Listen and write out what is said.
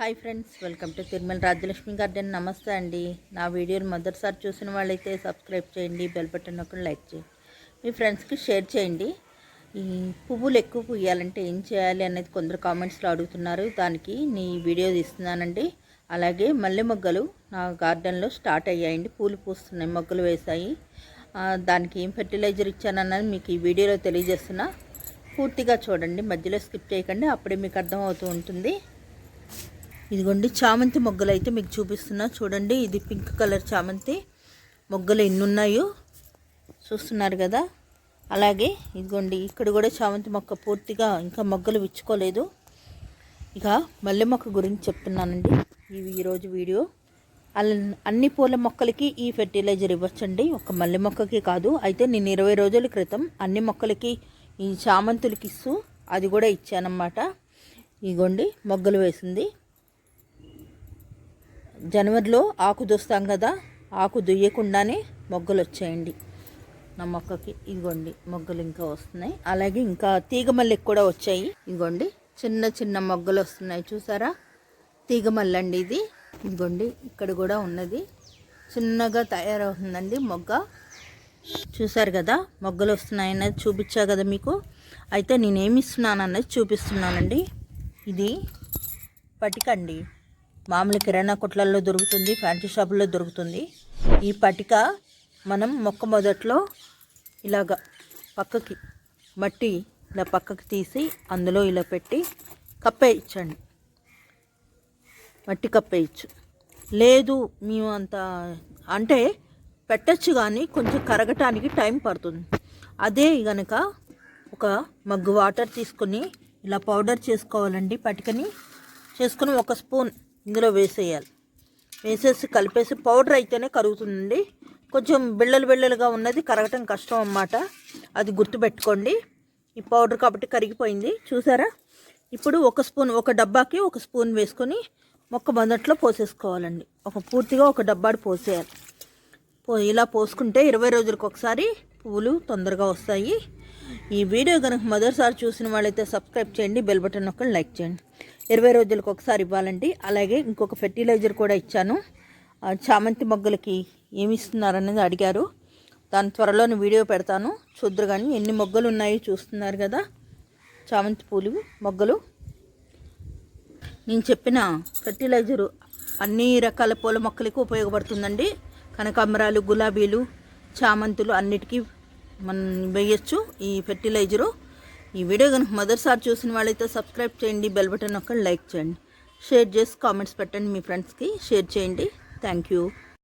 Hi friends welcome to Tirumala Rajyalakshmi garden. నమస్తే అండి. నా వీడియోని మొదటిసారి చూసిన వాళ్ళైతే సబ్స్క్రైబ్ చేయండి బెల్ బటన్ ఒకటి లైక్ చేయండి. మీ ఫ్రెండ్స్కి షేర్ చేయండి. ఈ పువ్వులు ఎక్కువ పూయాలంటే ఏం చేయాలి అనేది కొందరు కామెంట్స్లో అడుగుతున్నారు. దానికి నీ వీడియో తీస్తున్నానండి. అలాగే మల్లె మొగ్గలు నా గార్డెన్లో స్టార్ట్ అయ్యాయండి. పూలు పూస్తున్నాయి మొగ్గలు వేసాయి దానికి ఏం ఫెర్టిలైజర్ ఇచ్చానన్నది మీకు ఈ వీడియోలో తెలియజేస్తున్నా. పూర్తిగా చూడండి మధ్యలో స్కిప్ చేయకండి అప్పుడే మీకు అర్థమవుతూ ఉంటుంది. ఇదిగోండి చామంతి మొగ్గలు అయితే మీకు చూపిస్తున్నా. చూడండి ఇది పింక్ కలర్ చామంతి. మొగ్గలు ఎన్ని ఉన్నాయో చూస్తున్నారు కదా. అలాగే ఇదిగోండి ఇక్కడ కూడా చామంతి మొక్క పూర్తిగా ఇంకా మొగ్గలు విచ్చుకోలేదు. ఇక మల్లె మొక్క గురించి చెప్తున్నానండి. ఇవి ఈరోజు వీడియో. అన్ని పూల మొక్కలకి ఈ ఫెర్టిలైజర్ ఇవ్వచ్చండి. ఒక మల్లె మొక్కకి కాదు. అయితే నేను ఇరవై రోజుల క్రితం అన్ని మొక్కలకి ఈ చామంతులకి ఇస్తూ అది కూడా ఇచ్చానమాట. ఇగోండి మొగ్గలు వేసింది. జనవరిలో ఆకు దొస్తాం కదా ఆకు దుయ్యకుండానే మొగ్గలు వచ్చాయండి నా మొక్కకి ఇదిగోండి మొగ్గలు ఇంకా వస్తున్నాయి. అలాగే ఇంకా తీగ మల్లెకి కూడా వచ్చాయి. ఇదిగోండి చిన్న చిన్న మొగ్గలు వస్తున్నాయి చూసారా? తీగ మల్లండి ఇది. ఇదిగోండి ఇక్కడ కూడా ఉన్నది. చిన్నగా తయారవుతుందండి మొగ్గ. చూసారు కదా మొగ్గలు వస్తున్నాయి అన్నది చూపించా కదా మీకు. అయితే నేనేమి ఇస్తున్నాను అన్నది చూపిస్తున్నానండి. ఇది పటికండి మామూలు కిరాణా కొట్లల్లో దొరుకుతుంది ఫ్యాన్సీ షాపుల్లో దొరుకుతుంది. ఈ పటిక మనం మొక్క మొదట్లో ఇలాగ పక్కకి మట్టి ఇలా పక్కకి తీసి అందులో ఇలా పెట్టి కప్పేయచ్చండి మట్టి కప్పేయచ్చు లేదు మేము అంత అంటే పెట్టచ్చు కానీ కొంచెం కరగటానికి టైం పడుతుంది. అదే కనుక ఒక మగ్గు వాటర్ తీసుకొని ఇలా పౌడర్ చేసుకోవాలండి పటికని. చేసుకుని ఒక స్పూన్ ఇందులో వేసేయాలి. వేసేసి కలిపేసి పౌడర్ అయితేనే కరుగుతుందండి. కొంచెం బిళ్ళలు బిళ్ళలుగా ఉన్నది కరగటం కష్టం అన్నమాట. అది గుర్తుపెట్టుకోండి ఈ పౌడర్ కాబట్టి కరిగిపోయింది. చూసారా? ఇప్పుడు ఒక స్పూన్ ఒక డబ్బాకి ఒక స్పూన్ వేసుకొని మొక్క మొదట్లో పోసేసుకోవాలండి. ఒక పూర్తిగా ఒక డబ్బాడు పోసేయాలి. పో ఇలా పోసుకుంటే ఇరవై రోజులకు ఒకసారి పువ్వులు తొందరగా వస్తాయి. ఈ వీడియో కనుక మొదటిసారి చూసిన వాళ్ళైతే సబ్స్క్రైబ్ చేయండి బెల్ బటన్ ఒక లైక్ చేయండి. ఇరవై రోజులకు ఒకసారి ఇవ్వాలండి. అలాగే ఇంకొక ఫెర్టిలైజర్ కూడా ఇచ్చాను. చామంతి మొగ్గలకి ఏమి ఇస్తున్నారనేది అడిగారు. దాని త్వరలోని వీడియో పెడతాను. చూద్దరు కానీ ఎన్ని మొగ్గలు ఉన్నాయో చూస్తున్నారు కదా. చామంతి పూలు మొగ్గలు. నేను చెప్పిన ఫెర్టిలైజరు అన్ని రకాల పూల మొక్కలకు ఉపయోగపడుతుందండి. కనకాంబరాలు గులాబీలు చామంతులు అన్నిటికీ మనం వేయచ్చు ఈ ఫెర్టిలైజరు. ఈ వీడియో కనుక మొదటిసారి చూసిన వాళ్ళైతే సబ్స్క్రైబ్ చేయండి బెల్ బటన్ ఒక్కటి లైక్ చేయండి. షేర్ చేసి కామెంట్స్ పెట్టండి మీ ఫ్రెండ్స్కి షేర్ చేయండి. Thank you